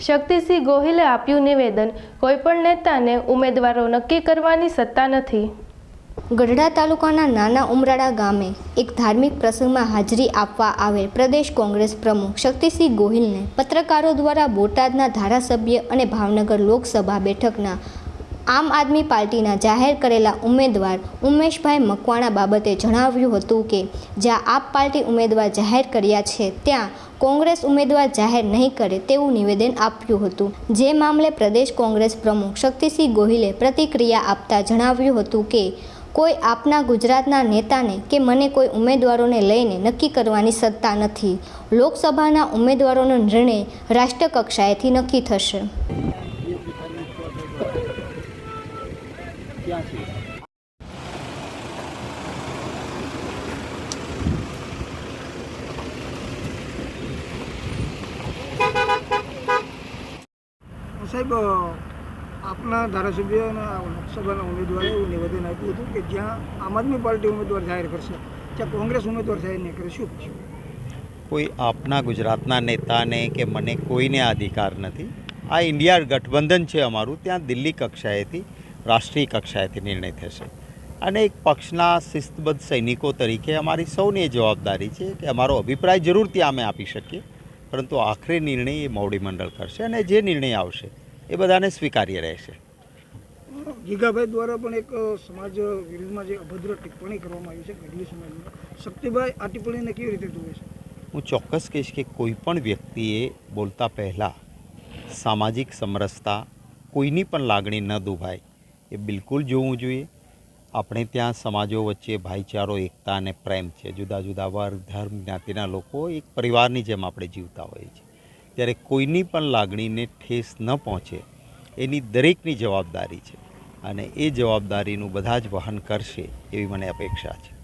શક્તિસિંહ ગોહિલે આપ્યું નિવેદન. કોઈપણ નેતાને ઉમેદવારો નક્કી કરવાની સત્તા નથી. ગઢડા તાલુકાના નાના ઉમરાળા ગામે એક ધાર્મિક પ્રસંગમાં હાજરી આપવા આવેલ પ્રદેશ કોંગ્રેસ પ્રમુખ શક્તિસિંહ ગોહિલને પત્રકારો દ્વારા બોટાદના ધારાસભ્ય અને ભાવનગર લોકસભા બેઠકના આમ આદમી પાર્ટીના જાહેર કરેલા ઉમેદવાર ઉમેશભાઈ મકવાણા બાબતે જણાવ્યું હતું કે, જ્યાં આપ પાર્ટી ઉમેદવાર જાહેર કર્યા છે, ત્યાં કોંગ્રેસ ઉમેદવાર જાહેર નહીં કરે તેવું નિવેદન આપ્યું હતું. જે મામલે પ્રદેશ કોંગ્રેસ પ્રમુખ શક્તિસિંહ ગોહિલે પ્રતિક્રિયા આપતા જણાવ્યું હતું કે, કોઈ આપના ગુજરાતના નેતાને કે મને કોઈ ઉમેદવારોને લઈને નક્કી કરવાની સત્તા નથી. લોકસભાના ઉમેદવારોનો નિર્ણય રાષ્ટ્રકક્ષાએથી નક્કી થશે. સાહેબ આપના ધારાસભ્ય અને લોકસભાના ઉમેદવારે એવું નિવેદન આપ્યું હતું કે જ્યાં આમ આદમી પાર્ટી ઉમેદવાર જાહેર કરશે ત્યાં કોંગ્રેસ ઉમેદવાર જાહેર નહીં કરે શું કોઈ આપના ગુજરાતના નેતાને કે મને કોઈને અધિકાર નથી. આ ઇન્ડિયા ગઠબંધન છે અમારું ત્યાં દિલ્હી કક્ષાએથી રાષ્ટ્રીય કક્ષાએથી નિર્ણય થશે. અને એક પક્ષના શિસ્તબદ્ધ સૈનિકો તરીકે અમારી સૌની એ જવાબદારી છે કે અમારો અભિપ્રાય જરૂર ત્યાં અમે આપી શકીએ. પરંતુ આખરે નિર્ણય એ મોવડી મંડળ કરશે અને જે નિર્ણય આવશે એ બધાને સ્વીકાર્ય રહેશે. ગીગાભાઈ દ્વારા પણ એક સમાજ વિરુદ્ધમાં જે અભદ્ર ટિપ્પણી કરવામાં આવી છે ગઢવી સમાજમાં શક્તિભાઈ આ ટિપ્પણીને કેવી રીતે જુએ છે? હું ચોક્કસ કહીશ કે કોઈ પણ વ્યક્તિએ બોલતા પહેલાં સામાજિક સમરસતા કોઈની પણ લાગણી ન દુભાય. એ બિલકુલ જોવું જોઈએ. આપણે ત્યાં સમાજો વચ્ચે ભાઈચારો, એકતા અને પ્રેમ છે. જુદા જુદા વર્ગ, ધર્મ, જ્ઞાતિના લોકો એક પરિવારની જેમ આપણે જીવતા હોઈએ છીએ. ત્યારે કોઈની પણ લાગણીને ઠેસ ન પહોંચે. એની દરેકની જવાબદારી છે. અને એ જવાબદારીનું બધા જ વહન કરશે એવી મને અપેક્ષા છે.